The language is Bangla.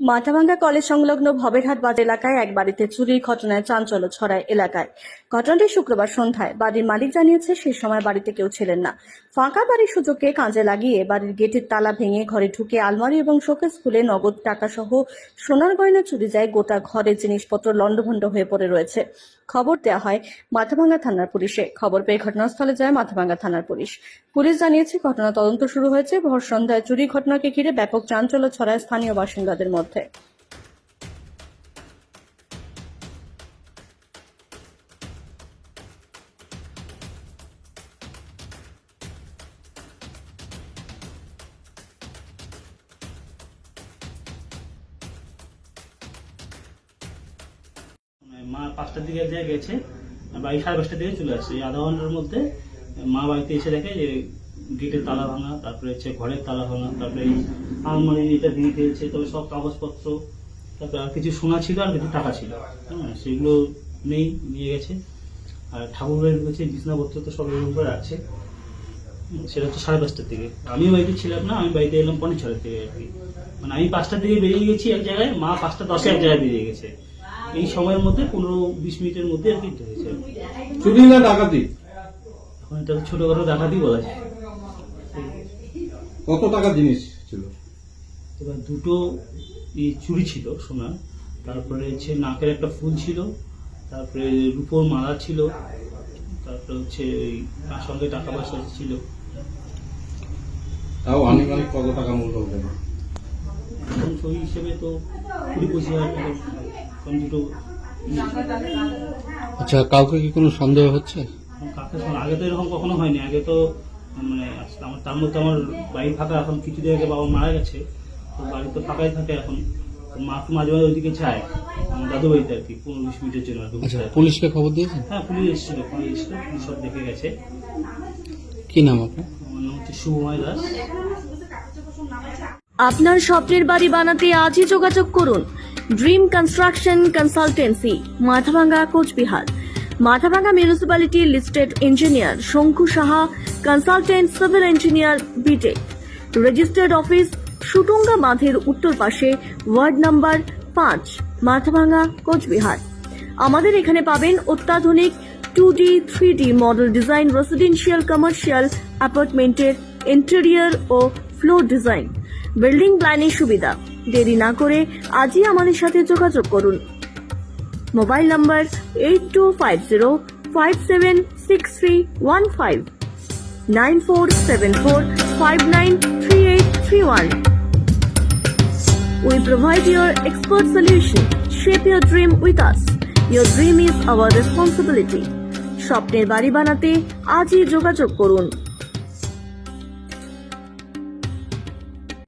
মাথাভাঙ্গা কলেজ সংলগ্ন ভবেরহাট বাজার এলাকায় এক বাড়িতে চুরির ঘটনায় চাঞ্চল্য ছড়ায় এলাকায়। ঘটনাটি শুক্রবার সন্ধ্যায়। বাড়ির মালিক জানিয়েছে সেই সময় বাড়িতে কেউ ছিলেন না। ফাঁকা বাড়ির সুযোগকে কাজে লাগিয়ে বাড়ির গেটের তালা ভেঙে ঘরে ঢুকে আলমারি এবং শোকেস খুলে নগদ টাকা সহ সোনার গয়না চুরি যায় গোটা ঘরের জিনিসপত্র লণ্ডভণ্ড হয়ে পড়ে রয়েছে। খবর দেওয়া হয় মাথাভাঙ্গা থানার পুলিশে। খবর পেয়ে ঘটনাস্থলে যায় মাথাভাঙ্গা থানার পুলিশ। পুলিশ জানিয়েছে, ঘটনা তদন্ত শুরু হয়েছে। ভোর সন্ধ্যায় চুরি ঘটনাকে ঘিরে ব্যাপক চাঞ্চল্য ছড়ায় স্থানীয় বাসিন্দাদের মধ্যে। মা পাঁচটার দিকে যে গেছে বাড়ি সাড়ে পাঁচটার দিকে চলে আসছে, এই আধা ঘণ্টার মধ্যে মা বাড়িতে এসে দেখে যে গেটের তালা ভাঙা, তারপরে হচ্ছে ঘরের তালা ভাঙা, তারপরে আলমারি এটা ভেঙে ফেলছে তবে সব কাগজপত্র, তারপরে আর কিছু সোনা ছিল আর কিছু টাকা ছিল। হ্যাঁ সেগুলো নেই, নিয়ে গেছে। আর ঠাকুরের রয়েছে বিছনাপত্র তো সব এরকম করে আছে সেটা হচ্ছে সাড়ে পাঁচটার দিকে। আমিও বাড়িতে ছিলাম না, আমি বাড়িতে এলাম পনেরো ছটার থেকে আর কি। মানে আমি পাঁচটার দিকে বেরিয়ে গেছি এক জায়গায়, মা পাঁচটা দশে এক জায়গায় বেরিয়ে গেছে। এই সময়ের মধ্যে পনেরো বিশ মিনিটের মধ্যে আর কি হয়েছে। চুরি না ডাকাতি? এটা ছোটখাটো ডাকাতি বলা যায়। কত টাকা জিনিস ছিল? এবার দুটো এই চুড়ি ছিল সোনা তারপরে হচ্ছে নাকের একটা ফুল ছিল তারপরে রূপোর মালা ছিল তারপরে হচ্ছে এই তার সঙ্গে টাকা পয়সা ছিল। তাও আনুমানিক কত টাকা মূল্য হবে এখন ছবি হিসেবে তো কুড়ি পঁচিশ হাজার টাকা দুটো আচ্ছা কাউকে কি কোনো সন্দেহ হচ্ছে? শোনা আগে তো এরকম কখনো হয়নি। আগে তো মানে আমার তার মধ্যে আমার বাড়ি ফাঁকা এখন কিছুদিন আগে বাবা মারা গেছে। তো বাড়ি তো ফাঁকাই থাকে এখন। মা তো মাঝে মাঝে ওইদিকে যায়। আমার দাদু বাড়িতে আর কি পনেরো বিশ মিনিটের জন্য আর কি যায়। পুলিশকে খবর দিয়েছেন? হ্যাঁ পুলিশ এসেছিল পুলিশ এসেছিল পুলিশ সব দেখে গেছে। কি নাম আপনার? আমার নাম হচ্ছে শুভময় দাস। আপনার স্বপ্নের বাড়ি বানাতে আজই যোগাযোগ করুন। Dream construction consultancy Mathabhanga Coochbehar. Mathabhanga municipality listed engineer Shanku Saha consultant civil engineer BTech registered office Sutunga বাঁধের উত্তর পাশে ওয়ার্ড নাম্বার পাঁচ, মাথাভাঙ্গা, কোচবিহার। আমাদের এখানে পাবেন অত্যাধুনিক two D three D model design residential commercial অ্যাপার্টমেন্টের ইন্টেরিয়র ও ফ্লোর ডিজাইন বিল্ডিং প্ল্যানের সুবিধা। দেরি না করে আজই আমাদের সাথে যোগাযোগ করুন। Mobile number eight two five zero five seven six three one five nine four seven four five nine three eight three one We provide your expert solution. Shape your dream with us. Your dream is our responsibility. স্বপ্নের বাড়ি বানাতে আজই যোগাযোগ করুন